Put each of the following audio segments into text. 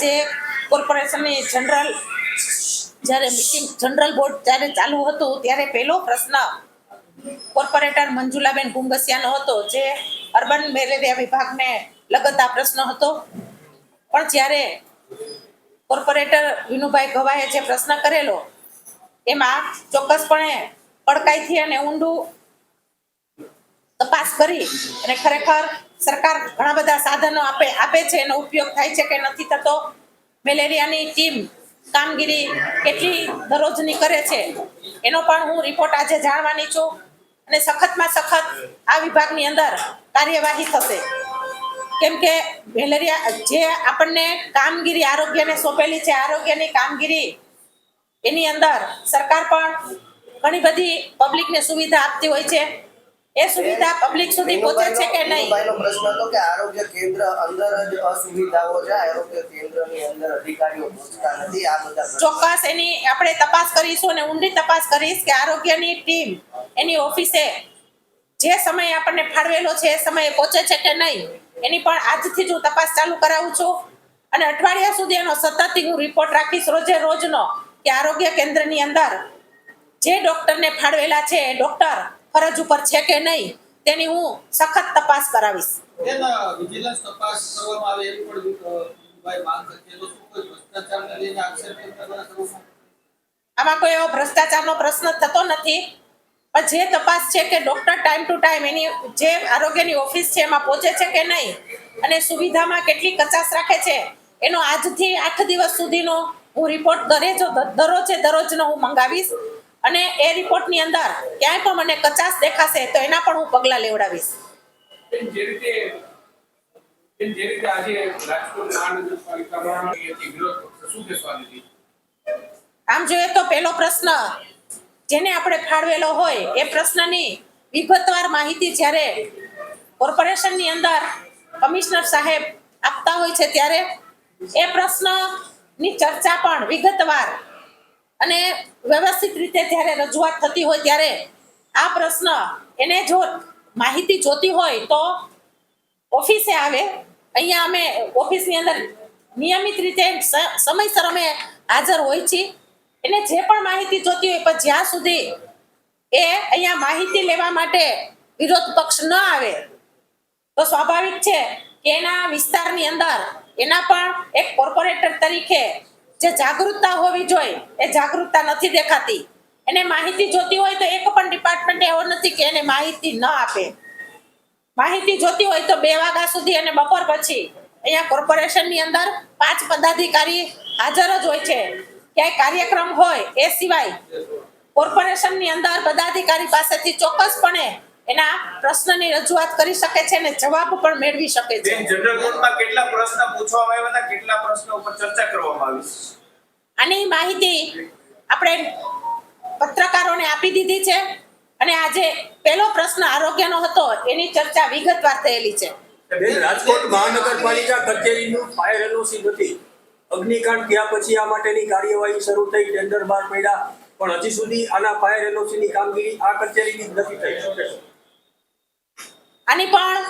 આજે કોર્પોરેશનની જનરલ જ્યારે મિટિંગ જનરલ બોર્ડ જ્યારે ચાલુ હતું, ત્યારે પહેલો પ્રશ્ન કોર્પોરેટર મંજુલાબેન ગુંગસિયાનો હતો, જે અર્બન મેલેરિયા વિભાગને લગત આ પ્રશ્ન હતો. પણ જ્યારે કોર્પોરેટર વિનુભાઈ ગવાએ જે પ્રશ્ન કરેલો, એમાં ચોક્કસપણે કડકાઈથી અને ઊંડું તપાસ કરી અને ખરેખર સરકાર ઘણા બધા સાધનો આપે આપે છે, એનો ઉપયોગ થાય છે કે નથી થતો. મેલેરિયાની ટીમ કામગીરી કેટલી દરરોજની કરે છે, એનો પણ હું રિપોર્ટ આજે જાણવાની છું. અને સખતમાં સખત આ વિભાગની અંદર કાર્યવાહી થશે. કેમ કે મેલેરિયા જે આપણને કામગીરી આરોગ્યને સોંપેલી છે, આરોગ્યની કામગીરી, એની અંદર સરકાર પણ ઘણી બધી પબ્લિકને સુવિધા આપતી હોય છે. એ સુવિધા પબ્લિક સુધી પહોંચે છે કે નહીં? વિનુભાઈનો પ્રશ્ન તો કે આરોગ્ય કેન્દ્ર અંદર જ અસુવિધાઓ છે આરોગ્ય કેન્દ્રની અંદર અધિકારીઓ પહોંચતા નથી આ બધા ચોક્કસ એની આપણે તપાસ કરીશું અને ઊંડી તપાસ કરીશ કે આરોગ્યની ટીમ એની ઓફિસે જે સમય આપણને ફાળવેલો છે એ સમયે પહોંચે છે કે નહીં એની પણ આજથી જ હું તપાસ ચાલુ કરાવું છું. અને અઠવાડિયા સુધી એનો સતત હું રિપોર્ટ રાખીશ રોજે રોજનો કે આરોગ્ય કેન્દ્રની અંદર જે ડોક્ટરને ફાળવેલા છે એ ડોક્ટર ફરજ ઉપર છે કે નહીં તેની હું સખત તપાસ કરાવીશ. વિજિલન્સ તપાસ કરવામાં આવે એવી પણ માંગ છે તો કોઈ ભ્રષ્ટાચારને લઈને આક્ષેપ આમાં કોઈ એવો ભ્રષ્ટાચારનો પ્રશ્ન થતો નથી. પણ જે તપાસ છે કે ડોક્ટર ટાઈમ ટુ ટાઈમ એની જે આરોગ્યની ઓફિસ છે એમાં પહોંચે છે કે નહીં અને સુવિધામાં કેટલી કચાશ રાખે છે એનો આજથી આઠ દિવસ સુધીનો હું રિપોર્ટ દરેજો દરરોજે દરરોજનો હું મંગાવીશ. અને એ રિપોર્ટની અંદર ક્યાંય પણ મને કચાશ દેખાશે તો એના પણ હું પગલાં લેવડાવીશ. જે રીતે જે રીતે આજે રાજકોટ મહાનગરપાલિકામાં વિરોધ શું કહેશો આમ જોઈએ તો પહેલો પ્રશ્ન જેને આપણે ફાળવેલો હોય એ પ્રશ્નની વિગતવાર માહિતી જ્યારે કોર્પોરેશનની અંદર કમિશનર સાહેબ આપતા હોય છે ત્યારે એ પ્રશ્નની ચર્ચા પણ વિગતવાર અને વ્યવસ્થિત રીતે જ્યારે રજૂઆત થતી હોય ત્યારે આ પ્રશ્ન એને જો માહિતી જોતી હોય તો ઓફિસે આવે. અહીંયા અમે ઓફિસની અંદર નિયમિત રીતે સમયસર અમે હાજર હોય છીએ. એને જે પણ માહિતી જોતી હોય, પણ જ્યાં સુધી એ અહીંયા માહિતી લેવા માટે વિરોધ પક્ષ ન આવે, તો સ્વાભાવિક છે કે એના વિસ્તારની અંદર એના પણ એક કોર્પોરેટર તરીકે જે જાગૃતતા હોવી જોઈએ એ જાગૃતતા નથી દેખાતી. એને માહિતી જોતી હોય તો એક પણ ડિપાર્ટમેન્ટ એવો નથી કે એને માહિતી ન આપે. માહિતી જોતી હોય તો બે વાગ્યા સુધી અને બપોર પછી અહીંયા કોર્પોરેશનની અંદર પાંચ પદાધિકારી હાજર જ હોય છે. ક્યાંય કાર્યક્રમ હોય એ સિવાય કોર્પોરેશનની અંદર પદાધિકારી પાસેથી ચોક્કસપણે એના પ્રશ્નની રજૂઆત કરી શકે છે અને જવાબ પણ મેળવી શકે છે. જનરલ બોર્ડમાં કેટલા પ્રશ્ન પૂછવામાં આવ્યા હતા? કેટલા પ્રશ્નો ઉપર ચર્ચા કરવામાં આવી? આની માહિતી આપણે પત્રકારોને આપી દીધી છે અને આજે પહેલો પ્રશ્ન આરોગ્યનો હતો એની ચર્ચા વિગતવાર થયેલી છે. રાજકોટ મહાનગરપાલિકા કચેરીનું ફાયર એનઓસી નથી અગ્નિકાંડ થયા પછી આ માટેની કાર્યવાહી શરૂ થઈ ટેન્ડર બહાર પડ્યા. પણ હજી સુધી આના ફાયર એનઓસીની કામગીરી આ કચેરીની જ નથી થઈ. શકે આની પણ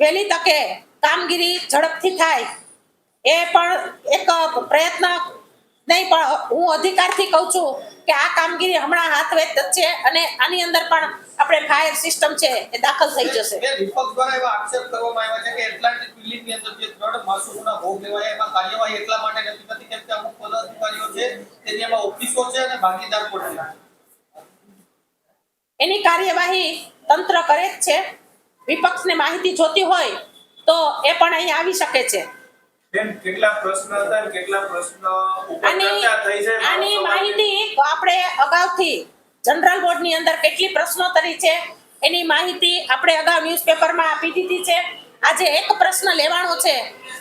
વહેલી તકે કામગીરી ઝડપથી થાય. એ પણ એક પ્રયત્ન નહીં પણ હું અધિકારથી કહું છું કે આ કામગીરી હમણાં હાથ વેત છે અને આની અંદર પણ આપણે ફાયર સિસ્ટમ છે એ દાખલ થઈ જશે. વિપક્ષ દ્વારા એવા આક્ષેપ કરવામાં આવ્યા છે કે એટલાન્ટિક બિલ્ડિંગની અંદર જે દ્રઢ માસૂમોના ભોગ લેવાયા એમાં કાર્યવાહી એટલા માટે નથી થતી કેમ કે અમુક પદાધિકારીઓ છે તેની એમાં ઓફિસો છે અને ભાગીદાર પણ છે. એની કાર્યવાહી તંત્ર કરે જ છે. વિપક્ષને માહિતી જોતી હોય તો એ પણ અહીં આવી શકે છે. બેન કેટલા પ્રશ્ન હતા કેટલા પ્રશ્ન ઉપર આની થઈ છે આની માહિતી આપણે અગાઉથી જનરલ બોર્ડની અંદર કેટલી પ્રશ્નોત્તરી છે એની માહિતી આપણે અગાઉ ન્યૂઝપેપરમાં આપી દીધી છે. આજે એક પ્રશ્ન લેવાનો છે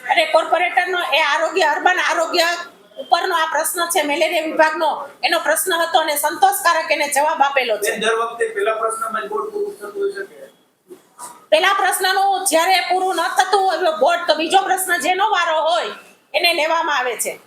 અને કોર્પોરેટરનો એ આરોગ્ય અર્બન આરોગ્ય ઉપરનો આ પ્રશ્ન છે મેલેરિયા વિભાગનો. એનો પ્રશ્ન હતો અને સંતોષકારક એને જવાબ આપેલો છે. દર વખતે પેલા પ્રશ્ન મજબૂત પૂરું થતું હોય છે પેલા પ્રશ્નનું જ્યારે પૂરું ન થતું હોય બોર્ડ તો બીજો પ્રશ્ન, જેનો વારો હોય, એને લેવામાં આવે છે.